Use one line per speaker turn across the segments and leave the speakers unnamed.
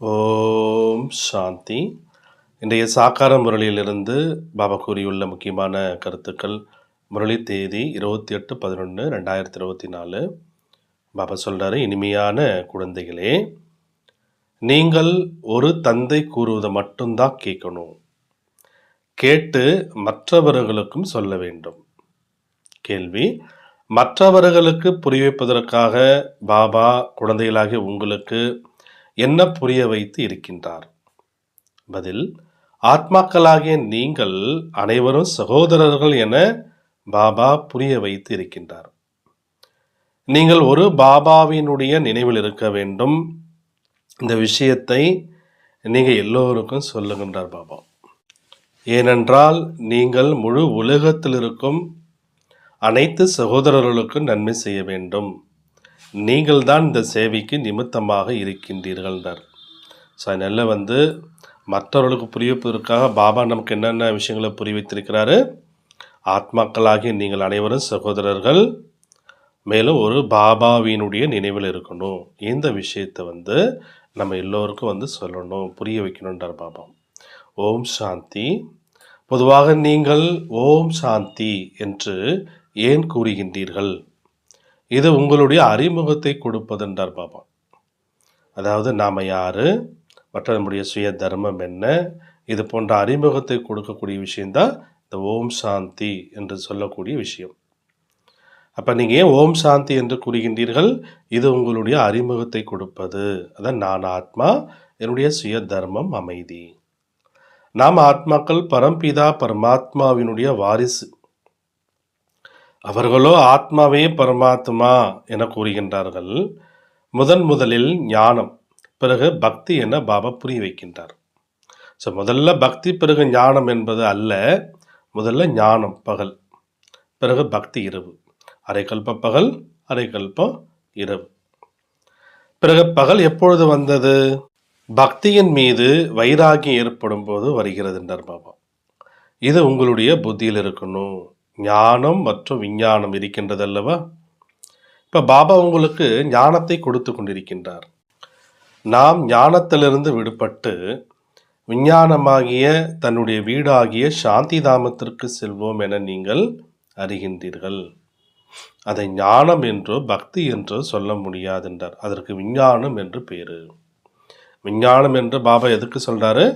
ஓம் சாந்தி. இன்றைய சாக்கார முரளியிலிருந்து பாபா கூறியுள்ள முக்கியமான கருத்துக்கள் முரளி தேதி இருபத்தி எட்டு பதினொன்று ரெண்டாயிரத்தி இருபத்தி நாலு. பாபா சொல்கிறாரு இனிமையான குழந்தைகளே நீங்கள் ஒரு தந்தை கூறுவதை மட்டும்தான் கேட்கணும். கேட்டு மற்றவர்களுக்கும் சொல்ல வேண்டும். கேள்வி மற்றவர்களுக்கு புரிய வைப்பதற்காக பாபா குழந்தைகளாகிய உங்களுக்கு என்ன புரிய வைத்து இருக்கின்றார்? பதில் ஆத்மாக்களாகிய நீங்கள் அனைவரும் சகோதரர்கள் என பாபா புரிய வைத்து இருக்கின்றார். நீங்கள் ஒரு பாபாவினுடைய நினைவில் இருக்க வேண்டும். இந்த விஷயத்தை நீங்கள் எல்லோருக்கும் சொல்லுகின்றார் பாபா. ஏனென்றால் நீங்கள் முழு உலகத்தில் இருக்கும் அனைத்து சகோதரர்களுக்கும் நன்மை செய்ய வேண்டும். நீங்கள் தான் இந்த சேவைக்கு நிமித்தமாக இருக்கின்றீர்கள்ன்றார் ஸோ அதனால் வந்து மற்றவர்களுக்கு புரிய வைப்பதற்காக பாபா நமக்கு என்னென்ன விஷயங்களை புரிய வைத்திருக்கிறாரு ஆத்மாக்களாகிய நீங்கள் அனைவரும் சகோதரர்கள். மேலும் ஒரு பாபாவினுடைய நினைவில் இருக்கணும். இந்த விஷயத்தை வந்து நம்ம எல்லோருக்கும் வந்து சொல்லணும் புரிய வைக்கணுன்றார் பாபா. ஓம் சாந்தி. பொதுவாக நீங்கள் ஓம் சாந்தி என்று ஏன் கூறுகின்றீர்கள்? இது உங்களுடைய அறிமுகத்தை கொடுப்பதென்றார் பாபா. அதாவது நாம் யார்? மற்ற நம்முடைய சுய தர்மம் என்ன? இது போன்ற அறிமுகத்தை கொடுக்கக்கூடிய விஷயந்தான் இந்த ஓம் சாந்தி என்று சொல்லக்கூடிய விஷயம். அப்போ நீங்கள் ஏன் ஓம் சாந்தி என்று கூறுகின்றீர்கள்? இது உங்களுடைய அறிமுகத்தை கொடுப்பது. அதான் நான் ஆத்மா என்னுடைய சுய தர்மம் அமைதி. நாம் ஆத்மாக்கள் பரம்பிதா பரமாத்மாவினுடைய வாரிசு. அவர்களோ ஆத்மாவே பரமாத்மா என கூறுகின்றார்கள். முதன் முதலில் ஞானம் பிறகு பக்தி என பாபா புரிய வைக்கின்றார். ஸோ முதல்ல பக்தி பிறகு ஞானம் என்பது அல்ல. முதல்ல ஞானம் பகல். பிறகு பக்தி இரவு. அரைக்கல்ப பகல் அரைக்கல்பம் இரவு. பிறகு பகல் எப்பொழுது வந்தது? பக்தியின் மீது வைராகியம் ஏற்படும் போது வருகிறது என்றார் பாபா. இது உங்களுடைய புத்தியில் இருக்கணும். ஞானம் மற்றும் விஞ்ஞானம் இருக்கின்றது அல்லவா இப்போ பாபா உங்களுக்கு ஞானத்தை கொடுத்து கொண்டிருக்கின்றார். நாம் ஞானத்திலிருந்து விடுபட்டு விஞ்ஞானமாகிய தன்னுடைய வீடாகிய சாந்தி தாமத்திற்கு செல்வோம் என நீங்கள் அறிகின்றீர்கள். அதை ஞானம் என்றோ பக்தி என்றோ சொல்ல முடியாதென்றார். அதற்கு விஞ்ஞானம் என்று பேரு. விஞ்ஞானம் என்று பாபா எதுக்கு சொல்றாரு?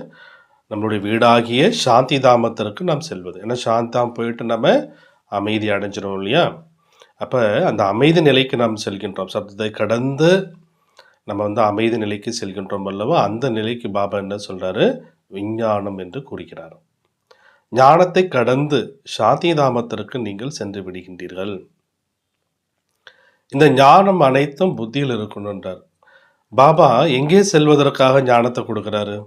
நம்மளுடைய வீடாகிய சாந்தி தாமத்திற்கு நாம் செல்வது. ஏன்னா சாந்தாம் போயிட்டு நம்ம அமைதி அடைஞ்சிடும் இல்லையா? அப்போ அந்த அமைதி நிலைக்கு நாம் செல்கின்றோம். சப்தத்தை கடந்து நம்ம வந்து அமைதி நிலைக்கு செல்கின்றோம் அல்லவா? அந்த நிலைக்கு பாபா என்ன சொல்கிறாரு விஞ்ஞானம் என்று கூறுகிறார். ஞானத்தை கடந்து சாந்தி தாமத்திற்கு நீங்கள் சென்று விடுகின்றீர்கள். இந்த ஞானம் அனைத்தும் புத்தியில் இருக்கணுன்றார் பாபா எங்கே செல்வதற்காக ஞானத்தை கொடுக்குறாரு?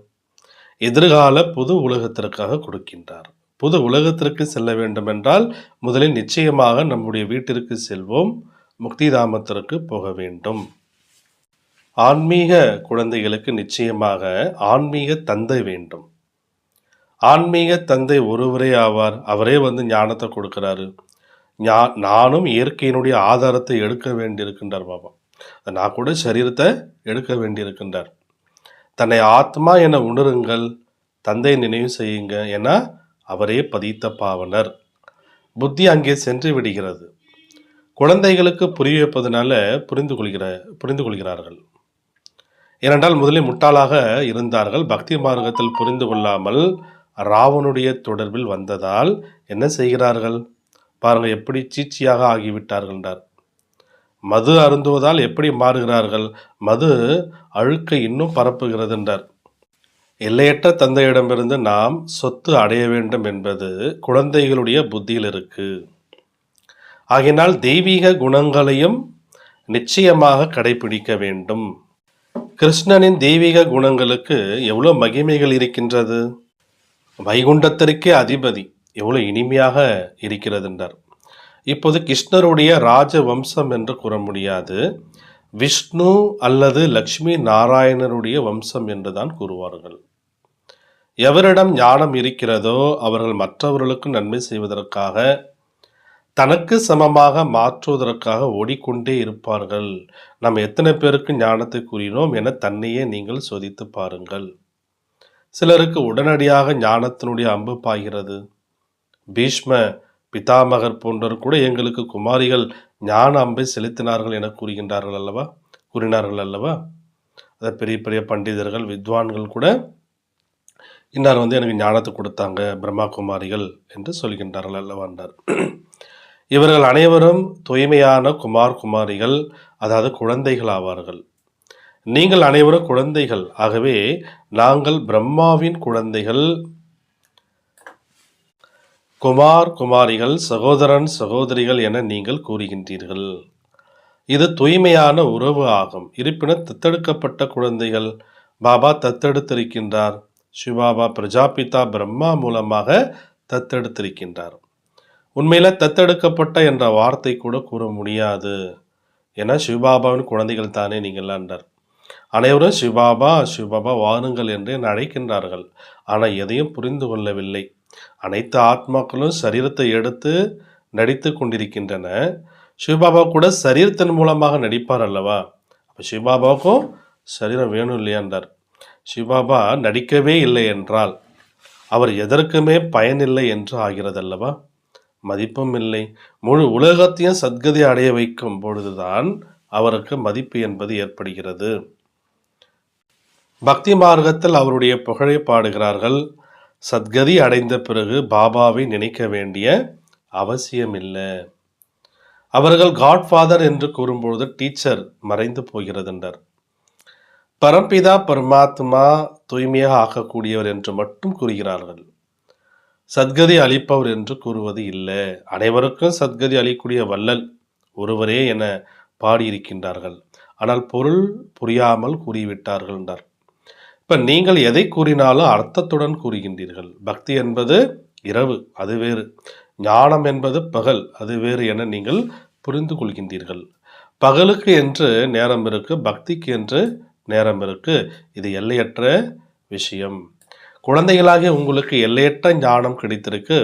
எதிர்கால புது உலகத்திற்காக கொடுக்கின்றார். புது உலகத்திற்கு செல்ல வேண்டும் என்றால் முதலில் நிச்சயமாக நம்முடைய வீட்டிற்கு செல்வோம் முக்திதாமத்திற்கு போக வேண்டும். ஆன்மீக குழந்தைகளுக்கு நிச்சயமாக ஆன்மீக தந்தை வேண்டும். ஆன்மீக தந்தை ஒருவரே ஆவார் அவரே வந்து ஞானத்தை கொடுக்கிறாரு. ஞா நானும் இயற்கையினுடைய ஆதாரத்தை எடுக்க வேண்டியிருக்கின்றார் பாபா. நான் கூட சரீரத்தை எடுக்க வேண்டியிருக்கின்றார். தன்னை ஆத்மா என உணருங்கள் தந்தை நினைவு செய்யுங்க என அவரே பதித்த பாவனர். புத்தி அங்கே சென்று விடுகிறது. குழந்தைகளுக்கு புரிய வைப்பதனால புரிந்து கொள்கிற புரிந்து கொள்கிறார்கள். ஏனென்றால் முதலில் முட்டாளாக இருந்தார்கள் பக்தி மார்க்கத்தில் புரிந்து கொள்ளாமல் ராவனுடைய தொடர்பில் வந்ததால் என்ன செய்கிறார்கள்? பாருங்கள் எப்படி சீச்சியாக ஆகிவிட்டார்கள் என்றார். மது அருந்துவதால் எப்படி மாறுகிறார்கள்? மது அழுக்கை இன்னும் பரப்புகிறது என்றார் எல்லையற்ற தந்தையிடமிருந்து நாம் சொத்து அடைய வேண்டும் என்பது குழந்தைகளுடைய புத்தியில் இருக்கு. ஆகினால் தெய்வீக குணங்களையும் நிச்சயமாக கடைபிடிக்க வேண்டும். கிருஷ்ணனின் தெய்வீக குணங்களுக்கு எவ்வளோ மகிமைகள் இருக்கின்றது? வைகுண்டத்திற்கே அதிபதி எவ்வளோ இனிமையாக இருக்கிறது என்றார் இப்போது கிருஷ்ணருடைய ராஜ வம்சம் என்று கூற முடியாது. விஷ்ணு அல்லது லக்ஷ்மி நாராயணருடைய வம்சம் என்றுதான் கூறுவார்கள். எவரிடம் ஞானம் இருக்கிறதோ அவர்கள் மற்றவர்களுக்கு நன்மை செய்வதற்காக தனக்கு சமமாக மாற்றுவதற்காக ஓடிக்கொண்டே இருப்பார்கள். நாம் எத்தனை பேருக்கு ஞானத்தை கூறினோம் என தன்னையே நீங்கள் சோதித்து பாருங்கள். சிலருக்கு உடனடியாக ஞானத்தினுடைய அம்பு பாய்கிறது. பீஷ்ம பிதாமகர் போன்றோர் கூட எங்களுக்கு குமாரிகள் ஞான அம்பை செலுத்தினார்கள் என கூறுகின்றார்கள் அல்லவா? கூறினார்கள் அல்லவா? அதை பெரிய பெரிய பண்டிதர்கள் வித்வான்கள் கூட இன்னார் வந்து எனக்கு ஞானத்தை கொடுத்தாங்க பிரம்மா குமாரிகள் என்று சொல்கின்றார்கள் அல்லவா இவர்கள் அனைவரும் தூய்மையான குமார் குமாரிகள் அதாவது குழந்தைகள் ஆவார்கள். நீங்கள் அனைவரும் குழந்தைகள். ஆகவே நாங்கள் பிரம்மாவின் குழந்தைகள் குமார் குமாரிகள் சகோதரன் சகோதரிகள் என நீங்கள் கூறுகின்றீர்கள். இது தூய்மையான உறவு ஆகும். இருப்பினும் தத்தெடுக்கப்பட்ட குழந்தைகள் பாபா தத்தெடுத்திருக்கின்றார். சிவாபா பிரஜாபிதா பிரம்மா மூலமாக தத்தெடுத்திருக்கின்றார். உண்மையில் தத்தெடுக்கப்பட்ட என்ற வார்த்தை கூட கூற முடியாது. ஏன்னா சிவபாபாவின் குழந்தைகள் தானே நீங்கள் என்றார் அனைவரும் சிவபாபா சிவபாபா வாருங்கள் என்று அழைக்கின்றார்கள். ஆனால் எதையும் புரிந்து கொள்ளவில்லை. அனைத்து ஆத்மாக்களும் சரீரத்தை எடுத்து நடித்து கொண்டிருக்கின்றன. சிவபாபா கூட சரீரத்தின் மூலமாக நடிப்பார் அல்லவா? அப்போ சிவபாபாவுக்கும் சரீரம் வேணும் இல்லையாண்டார் சிவபாபா நடிக்கவே இல்லை என்றால் அவர் எதற்குமே பயனில்லை என்று ஆகிறது அல்லவா மதிப்பும் இல்லை. முழு உலகத்தையும் சத்கதி அடைய வைக்கும் பொழுதுதான் அவருக்கு மதிப்பு என்பது ஏற்படுகிறது. பக்தி மார்க்கத்தில் அவருடைய புகழை பாடுகிறார்கள். சத்கதி அடைந்த பிறகு பாபாவை நினைக்க வேண்டிய அவசியமில்லை. அவர்கள் காட்ஃபாதர் என்று கூறும்பொழுது டீச்சர் மறைந்து போகிறது என்றார் பரம்பிதா பரமாத்மா தூய்மையாக ஆக்கக்கூடியவர் என்று மட்டும் கூறுகிறார்கள். சத்கதி அளிப்பவர் என்று கூறுவது இல்லை. அனைவருக்கும் சத்கதி அளிக்கக்கூடிய வள்ளல் ஒருவரே என பாடியிருக்கின்றார்கள். ஆனால் பொருள் புரியாமல் கூறிவிட்டார்கள் என்றார் இப்போ நீங்கள் எதை கூறினாலும் அர்த்தத்துடன் கூறுகின்றீர்கள். பக்தி என்பது இரவு அது வேறு. ஞானம் என்பது பகல் அது வேறு என நீங்கள் புரிந்து கொள்கின்றீர்கள். பகலுக்கு என்று நேரம் இருக்கு பக்திக்கு என்று நேரம் இருக்கு. இது எல்லையற்ற விஷயம். குழந்தைகளாகிய உங்களுக்கு எல்லையற்ற ஞானம் கிடைத்திருக்கு.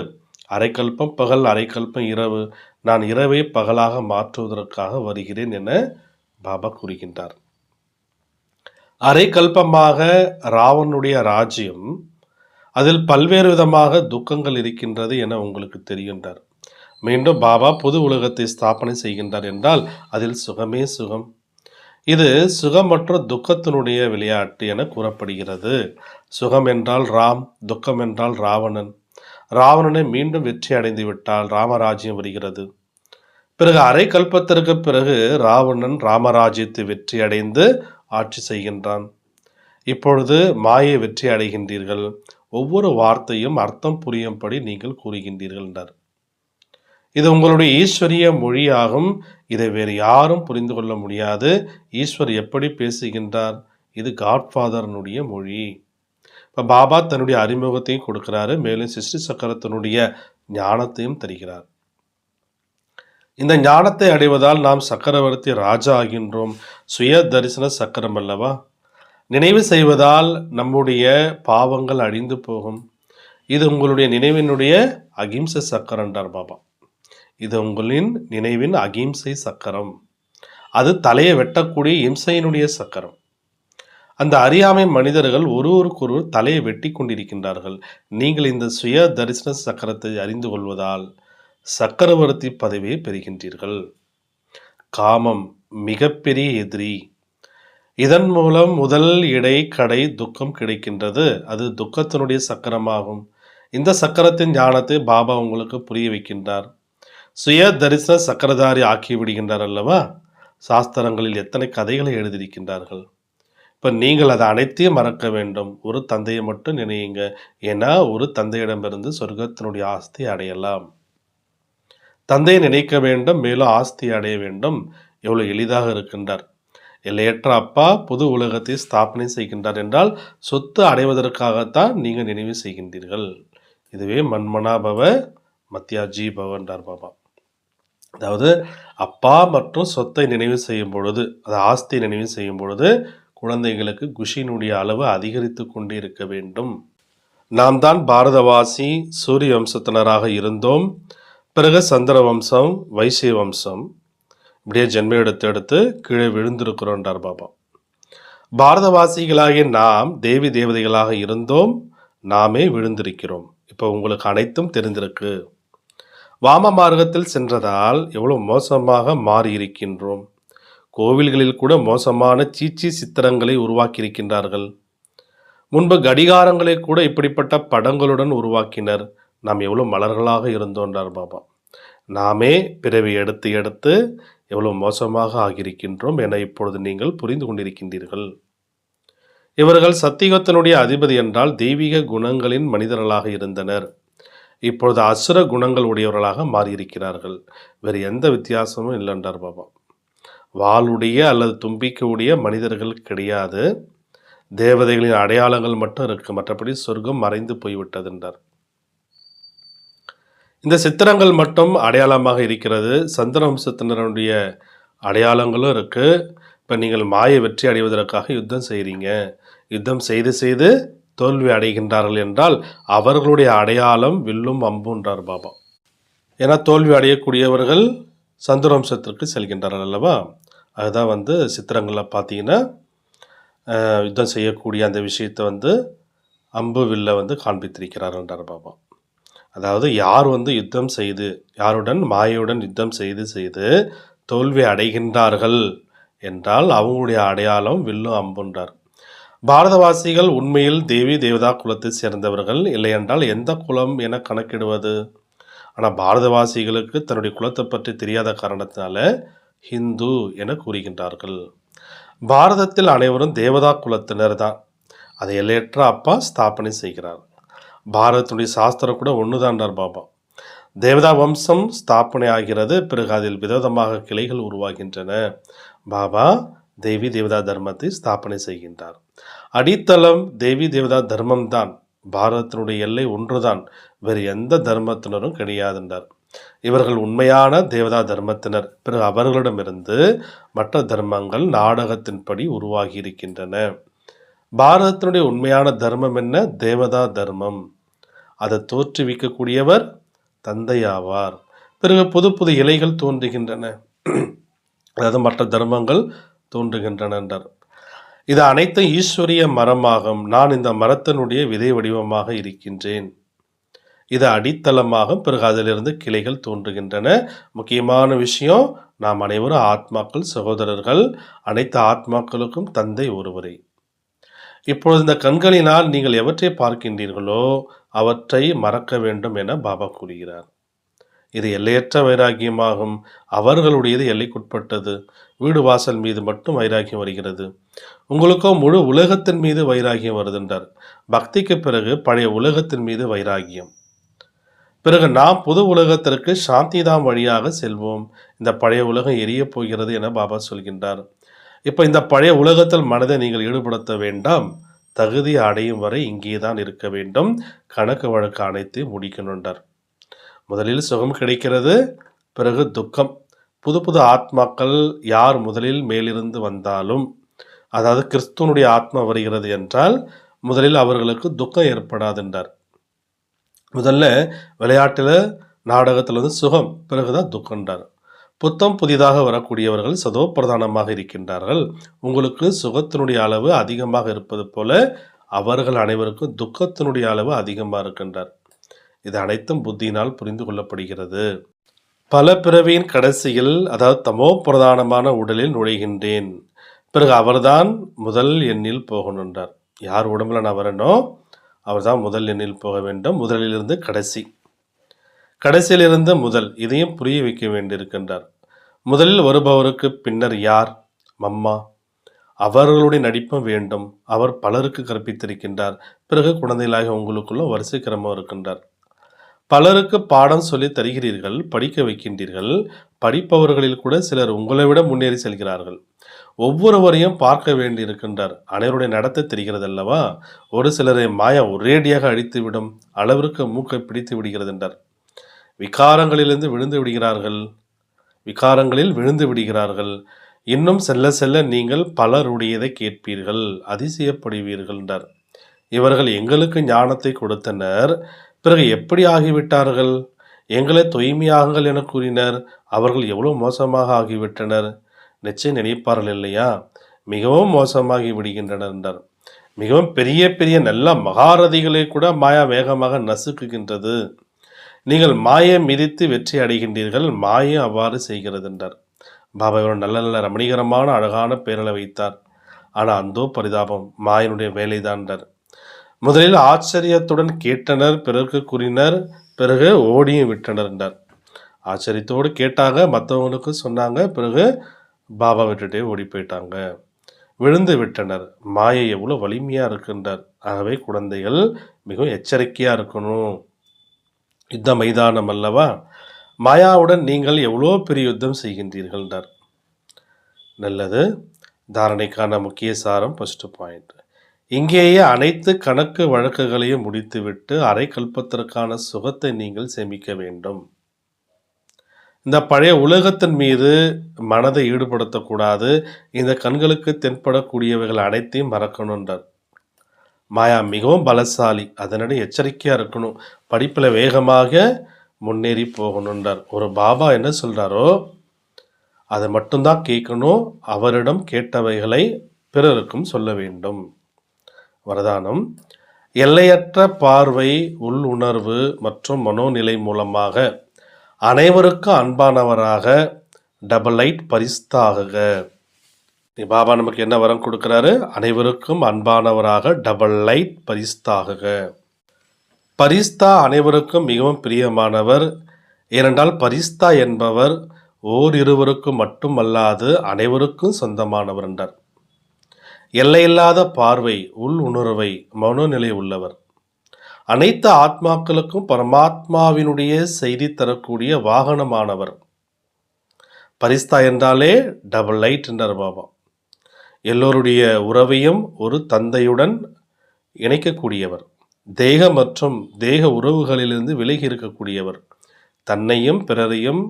அரைக்கல்பம் பகல் அரைக்கல்பம் இரவு. நான் இரவை பகலாக மாற்றுவதற்காக வருகிறேன் என பாபா கூறுகின்றார். அரைக்கல்பமாக ராவனுடைய ராஜ்யம் அதில் பல்வேறு விதமாக துக்கங்கள் இருக்கின்றது என உங்களுக்கு தெரிகின்றார். மீண்டும் பாபா புது உலகத்தை ஸ்தாபனை செய்கின்றார் என்றால் அதில் சுகமே சுகம். இது சுகமற்ற துக்கத்தினுடைய விளையாட்டு என கூறப்படுகிறது. சுகம் என்றால் ராம் துக்கம் என்றால் ராவணன். ராவணனை மீண்டும் வெற்றி அடைந்து விட்டால் ராமராஜ்யம் வருகிறது. பிறகு அரை கல்பத்திற்கு பிறகு ராவணன் ராமராஜ்யத்தை வெற்றி அடைந்து ஆட்சி செய்கின்றான். இப்பொழுது மாயை வெற்றி அடைகின்றீர்கள். ஒவ்வொரு வார்த்தையும் அர்த்தம் புரியும்படி நீங்கள் கூறுகின்றீர்கள் என்றார். இது உங்களுடைய ஈஸ்வரிய மொழியாகும். இதை வேறு யாரும் புரிந்து கொள்ள முடியாது. ஈஸ்வர் எப்படி பேசுகின்றார்? இது காட்ஃபாதரனுடைய மொழி. இப்போ பாபா தன்னுடைய அறிமுகத்தையும் கொடுக்கிறாரு. மேலும் சிருஷ்டி சக்கரத்தினுடைய ஞானத்தையும் தருகிறார். இந்த ஞானத்தை அடைவதால் நாம் சக்கரவர்த்தி ராஜா ஆகின்றோம். சுய தரிசன சக்கரம் அல்லவா? நினைவு செய்வதால் நம்முடைய பாவங்கள் அழிந்து போகும். இது உங்களுடைய நினைவினுடைய அகிம்சை சக்கரம் என்றார் பாபா. இது உங்களின் நினைவின் அகிம்சை சக்கரம். அது தலையை வெட்டக்கூடிய இம்சையினுடைய சக்கரம். அந்த அறியாமை மனிதர்கள் ஒருவருக்கொருவர் தலையை வெட்டி கொண்டிருக்கின்றார்கள். நீங்கள் இந்த சுய தரிசன சக்கரத்தை அறிந்து கொள்வதால் சக்கரவர்த்தி பதவியை பெறுகின்றீர்கள். காமம் மிகப்பெரிய எதிரி. இதன் மூலம் முதல் இடை கடை துக்கம் கிடைக்கின்றது. அது துக்கத்தினுடைய சக்கரமாகும். இந்த சக்கரத்தின் ஞானத்தை பாபா உங்களுக்கு புரிய வைக்கின்றார். சுய தரிசன சக்கரதாரி ஆக்கி விடுகின்றார் அல்லவா? சாஸ்திரங்களில் எத்தனை கதைகளை எழுதியிருக்கின்றார்கள். இப்போ நீங்கள் அதை அனைத்தையும் மறக்க வேண்டும். ஒரு தந்தையை மட்டும் நினையுங்க. ஏன்னா ஒரு தந்தையிடமிருந்து சொர்க்கத்தினுடைய ஆஸ்தி அடையலாம். தந்தையை நினைக்க வேண்டும் மேலும் ஆஸ்தி அடைய வேண்டும். எவ்வளவு எளிதாக இருக்கின்றார். எல்லையற்ற அப்பா புது உலகத்தை ஸ்தாபனை செய்கின்றார் என்றால் சொத்து அடைவதற்காகத்தான் நீங்கள் நினைவு செய்கின்றீர்கள். இதுவே மண்மனாபவ மத்தியாஜி பவ பவன்றார் பாபா. அதாவது அப்பா மற்றும் சொத்தை நினைவு செய்யும் பொழுது அது ஆஸ்தி நினைவு செய்யும் பொழுது குழந்தைகளுக்கு குஷியினுடைய அளவு அதிகரித்து கொண்டே இருக்க வேண்டும். நாம் தான் பாரதவாசி சூரிய வம்சத்தினராக இருந்தோம். பிறகு சந்திர வம்சம் வைசிய வம்சம் இப்படியே ஜென்ம எடுத்து எடுத்து கீழே விழுந்திருக்கிறோன்றார் பாபா. பாரதவாசிகளாகிய நாம் தேவி தேவதைகளாக இருந்தோம் நாமே விழுந்திருக்கிறோம். இப்போ உங்களுக்கு அனைத்தும் தெரிந்திருக்கு. வாம மார்க்கத்தில் சென்றதால் எவ்வளோ மோசமாக மாறியிருக்கின்றோம். கோவில்களில் கூட மோசமான சீச்சி சித்திரங்களை உருவாக்கியிருக்கின்றார்கள். முன்பு கடிகாரங்களை கூட இப்படிப்பட்ட படங்களுடன் உருவாக்கினர். நாம் எவ்வளோ மலர்களாக இருந்தோன்றார் பாபா. நாமே பிறவி எடுத்து எடுத்து எவ்வளவு மோசமாக ஆகியிருக்கின்றோம் என இப்பொழுது நீங்கள் புரிந்து கொண்டிருக்கின்றீர்கள். இவர்கள் சத்தியகத்தனுடைய அதிபதி என்றால் தெய்வீக குணங்களின் மனிதர்களாக இருந்தனர். இப்பொழுது அசுர குணங்கள் உடையவர்களாக மாறியிருக்கிறார்கள். வேறு எந்த வித்தியாசமும் இல்லைன்றார் பாபா. வாளுடைய அல்லது தும்பிக்கையுடைய மனிதர்கள் கிடையாது. தேவதைகளின் அடையாளங்கள் மட்டும் இருக்கு. மற்றபடி சொர்க்கம் மறைந்து போய்விட்டது என்றார். இந்த சித்திரங்கள் மட்டும் அடையாளமாக இருக்கிறது. சந்திர வம்சத்தினருடைய அடையாளங்களும் இருக்குது இப்போ நீங்கள் மாயை வெற்றி அடைவதற்காக யுத்தம் செய்கிறீங்க யுத்தம் செய்து செய்து தோல்வி அடைகின்றார்கள் என்றால் அவர்களுடைய அடையாளம் வில்லும் அம்புன்றார் பாபா. ஏன்னா தோல்வி அடையக்கூடியவர்கள் சந்திரவம்சத்திற்கு செல்கின்றார்கள் அல்லவா? அதுதான் வந்து சித்திரங்களில் பார்த்தீங்கன்னா யுத்தம் செய்யக்கூடிய அந்த விஷயத்தை வந்து அம்பு வில்லை வந்து காண்பித்திருக்கிறார்ன்றார் பாபா. அதாவது யார் வந்து யுத்தம் செய்து யாருடன் மாயையுடன் யுத்தம் செய்து செய்து தோல்வி அடைகின்றார்கள் என்றால் அவங்களுடைய அடையாளம் வில்லும் அம்புன்றார். பாரதவாசிகள் உண்மையில் தேவி தேவதா குலத்தை சேர்ந்தவர்கள் இல்லையென்றால் எந்த குலம் என கணக்கிடுவது? ஆனால் பாரதவாசிகளுக்கு தன்னுடைய குலத்தை பற்றி தெரியாத காரணத்தினால ஹிந்து என கூறுகின்றார்கள். பாரதத்தில் அனைவரும் தேவதா குலத்தினர் தான் அதை எல்லையற்ற அப்பா ஸ்தாபனை செய்கிறார். பாரதத்துடைய சாஸ்திரம் கூட ஒன்றுதான்டார் பாபா. தேவதா வம்சம் ஸ்தாபனை ஆகிறது பிறகு அதில் விதவிதமாக கிளைகள் உருவாகின்றன. பாபா தேவி தேவதா தர்மத்தை ஸ்தாபனை செய்கின்றார். அடித்தளம் தேவி தேவதா தர்மம்தான். பாரதத்தினுடைய எல்லை ஒன்றுதான். வேறு எந்த தர்மத்தினரும் கிடையாதுன்றார். இவர்கள் உண்மையான தேவதா தர்மத்தினர். பிறகு அவர்களிடமிருந்து மற்ற தர்மங்கள் நாடகத்தின்படி உருவாகி இருக்கின்றன பாரதத்தினுடைய உண்மையான தர்மம் என்ன? தேவதா தர்மம். அதை தோற்றுவிக்கக்கூடியவர் தந்தையாவார். பிறகு புது புது இலைகள் தோன்றுகின்றன. அதாவது மற்ற தர்மங்கள் தோன்றுகின்றன என்றார். இது அனைத்தும் ஈஸ்வரிய மரமாகும். நான் இந்த மரத்தினுடைய விதை வடிவமாக இருக்கின்றேன். இது அடித்தளமாகும். பிறகு அதிலிருந்து கிளைகள் தோன்றுகின்றன. முக்கியமான விஷயம் நாம் அனைவரும் ஆத்மாக்கள் சகோதரர்கள் அனைத்து ஆத்மாக்களுக்கும் தந்தை ஒருவரே. இப்பொழுது இந்த கண்களினால் நீங்கள் எவற்றை பார்க்கின்றீர்களோ அவற்றை மறக்க வேண்டும் என பாபா கூறுகிறார். இது எல்லையற்ற வைராகியமாகும் அவர்களுடையது எல்லைக்குட்பட்டது. வீடு வாசல் மீது மட்டும் வைராகியம் வருகிறது. உங்களுக்கோ முழு உலகத்தின் மீது வைராகியம் வருதுன்றார். பக்திக்கு பிறகு பழைய உலகத்தின் மீது வைராகியம் பிறகு நாம் புது உலகத்திற்கு சாந்திதாம் வழியாக செல்வோம். இந்த பழைய உலகம் எரிய போகிறது என பாபா சொல்கின்றார். இப்போ இந்த பழைய உலகத்தில் மனதை நீங்கள் ஈடுபடுத்த வேண்டாம். தகுதி அடையும் வரை இங்கே தான் இருக்க வேண்டும். கணக்கு வழக்கு அனைத்து முடிக்கணுன்றார் முதலில் சுகம் கிடைக்கிறது பிறகு துக்கம். புது புது ஆத்மாக்கள் யார் முதலில் மேலிருந்து வந்தாலும் அதாவது கிறிஸ்துவனுடைய ஆத்மா வருகிறது என்றால் முதலில் அவர்களுக்கு துக்கம் ஏற்படாதுன்றார் முதல்ல விளையாட்டில் நாடகத்தில் வந்து சுகம் பிறகுதான் துக்கம்ன்றார். புத்தம் புதிதாக வரக்கூடியவர்கள் சதோ பிரதானமாக இருக்கின்றார்கள். உங்களுக்கு சுகத்தினுடைய அளவு அதிகமாக இருப்பது போல அவர்கள் அனைவருக்கும் துக்கத்தினுடைய அளவு அதிகமாக இருக்கின்றார். இது அனைத்தும் புத்தியினால் புரிந்து கொள்ளப்படுகிறது. பல பிறவியின் கடைசியில் அதாவது தமோ பிரதானமான உடலில் நுழைகின்றேன். பிறகு அவர்தான் முதல் எண்ணில் போகணுன்றார் யார் உடம்புல நான் வரனோ அவர்தான் முதல் எண்ணில் போக வேண்டும். முதலிலிருந்து கடைசி. கடைசியிலிருந்து முதல் இதையும் புரிய வைக்க வேண்டியிருக்கின்றார். முதலில் வருபவருக்கு பின்னர் யார்? மம்மா. அவர்களுடைய நடிப்பும் வேண்டும். அவர் பலருக்கு கற்பித்திருக்கின்றார். பிறகு குழந்தைகளாக உங்களுக்குள்ள வரிசை கிரமம் இருக்கின்றார். பலருக்கு பாடம் சொல்லி தருகிறீர்கள் படிக்க வைக்கின்றீர்கள். படிப்பவர்களில் கூட சிலர் உங்களை விட முன்னேறி செல்கிறார்கள். ஒவ்வொருவரையும் பார்க்க வேண்டியிருக்கின்றார். அனைவருடைய நடத்தை தெரிகிறது அல்லவா ஒரு சிலரை மாயா ஒரேடியாக அழித்து விடும் அளவிற்கு மூக்கை பிடித்து விடுகிறது என்றார் விகாரங்களிலிருந்து விழுந்து விடுகிறார்கள். விகாரங்களில் விழுந்து விடுகிறார்கள். இன்னும் செல்ல செல்ல நீங்கள் பலருடையதை கேட்பீர்கள் அதிசயப்படுவீர்கள் என்றார் இவர்கள் எங்களுக்கு ஞானத்தை கொடுத்தனர் பிறகு எப்படி ஆகிவிட்டார்கள்? எங்களை தூய்மையாகுங்கள் என கூறினர் அவர்கள் எவ்வளோ மோசமாக ஆகிவிட்டனர்? நிச்சயம் நினைப்பார்கள் இல்லையா? மிகவும் மோசமாகி விடுகின்றனர் என்றார் மிகவும் பெரிய பெரிய நல்ல மகாரதிகளை கூட மாயா வேகமாக நசுக்குகின்றது. நீங்கள் மாயை மிதித்து வெற்றி அடைகின்றீர்கள் மாயை அவ்வாறு செய்கிறது என்றார் பாபா இவர் நல்ல நல்ல ரமணீகரமான அழகான பேரலை வைத்தார். ஆனால் அந்தோ பரிதாபம் மாயனுடைய வேலைதான்றார். முதலில் ஆச்சரியத்துடன் கேட்டனர் பிறகு கூறினர் பிறகு ஓடியும் விட்டனர் என்றார். ஆச்சரியத்தோடு கேட்டாங்க மற்றவங்களுக்கு சொன்னாங்க பிறகு பாபா விட்டுட்டே ஓடி போயிட்டாங்க. விழுந்து விட்டனர். மாயை எவ்வளோ வலிமையாக இருக்கின்றார். ஆகவே குழந்தைகள் மிகவும் எச்சரிக்கையாக இருக்கணும். யுத்த மைதானம் அல்லவா? மாயாவுடன் நீங்கள் எவ்வளோ பெரிய யுத்தம் செய்கின்றீர்கள்ன்றார். நல்லது. தாரணைக்கான முக்கிய சாரம் ஃபஸ்ட்டு பாயிண்ட் இங்கேயே அனைத்து கணக்கு வழக்குகளையும் முடித்துவிட்டு அரை கல்பத்திற்கான சுகத்தை நீங்கள் சேமிக்க வேண்டும். இந்த பழைய உலகத்தின் மீது மனதை ஈடுபடுத்தக்கூடாது. இந்த கண்களுக்கு தென்படக்கூடியவைகள் அனைத்தையும் மறக்கணுன்றார் மாயா மிகவும் பலசாலி. அதனடி எச்சரிக்கையாக இருக்கணும். படிப்பில் வேகமாக முன்னேறி போகணுன்றார் ஒரு பாபா என்ன சொல்கிறாரோ அதை மட்டும்தான் கேட்கணும். அவரிடம் கேட்டவைகளை பிறருக்கும் சொல்ல வேண்டும். வரதானம். எல்லையற்ற பார்வை உள் உணர்வு மற்றும் மனோநிலை மூலமாக அனைவருக்கும் அன்பானவராக டபுள் லைட் நீ பாபா நமக்கு என்ன வரம் கொடுக்குறாரு? அனைவருக்கும் அன்பானவராக டபுள் லைட் பரிஸ்தாகுக. பரிஸ்தா அனைவருக்கும் மிகவும் பிரியமானவர். ஏனென்றால் பரிஸ்தா என்பவர் ஓர் இருவருக்கும் மட்டுமல்லாது அனைவருக்கும் சொந்தமானவர் என்றார். எல்லையில்லாத பார்வை உள் உணர்வை மனோநிலை உள்ளவர். அனைத்து ஆத்மாக்களுக்கும் பரமாத்மாவினுடைய செய்தி தரக்கூடிய வாகனமானவர். பரிஸ்தா என்றாலே டபுள் லைட் என்றார் பாபா. எல்லோருடைய உறவையும் ஒரு தந்தையுடன் இணைக்கக்கூடியவர். தேக மற்றும் தேக உறவுகளிலிருந்து விலகி இருக்கக்கூடியவர். தன்னையும் பிறரையும்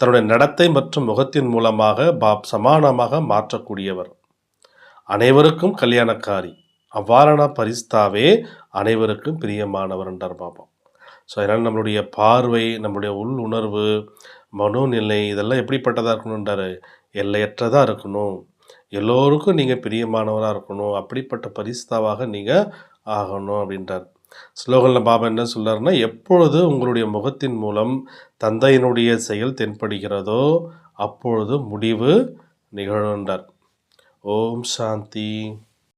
தன்னுடைய நடத்தை மற்றும் முகத்தின் மூலமாக பாப் சமானமாக மாற்றக்கூடியவர். அனைவருக்கும் கல்யாணக்காரி. அவ்வாறான பரிஸ்தாவே அனைவருக்கும் பிரியமானவர் என்றார் பாபா. ஸோ அதனால் நம்மளுடைய பார்வை நம்மளுடைய உள் உணர்வு மனோநிலை இதெல்லாம் எப்படிப்பட்டதாக இருக்கணுன்றாரு எல்லையற்றதாக இருக்கணும். எல்லோருக்கும் நீங்கள் பிரியமானவராக இருக்கணும் அப்படிப்பட்ட பரிசுதாவாக நீங்கள் ஆகணும் அப்படின்றார். ஸ்லோகனில் பாபா என்ன சொல்கிறாருன்னா எப்பொழுது உங்களுடைய முகத்தின் மூலம் தந்தையினுடைய செயல் தென்படுகிறதோ அப்பொழுது முடிவு நிகழுன்றார் ஓம் சாந்தி.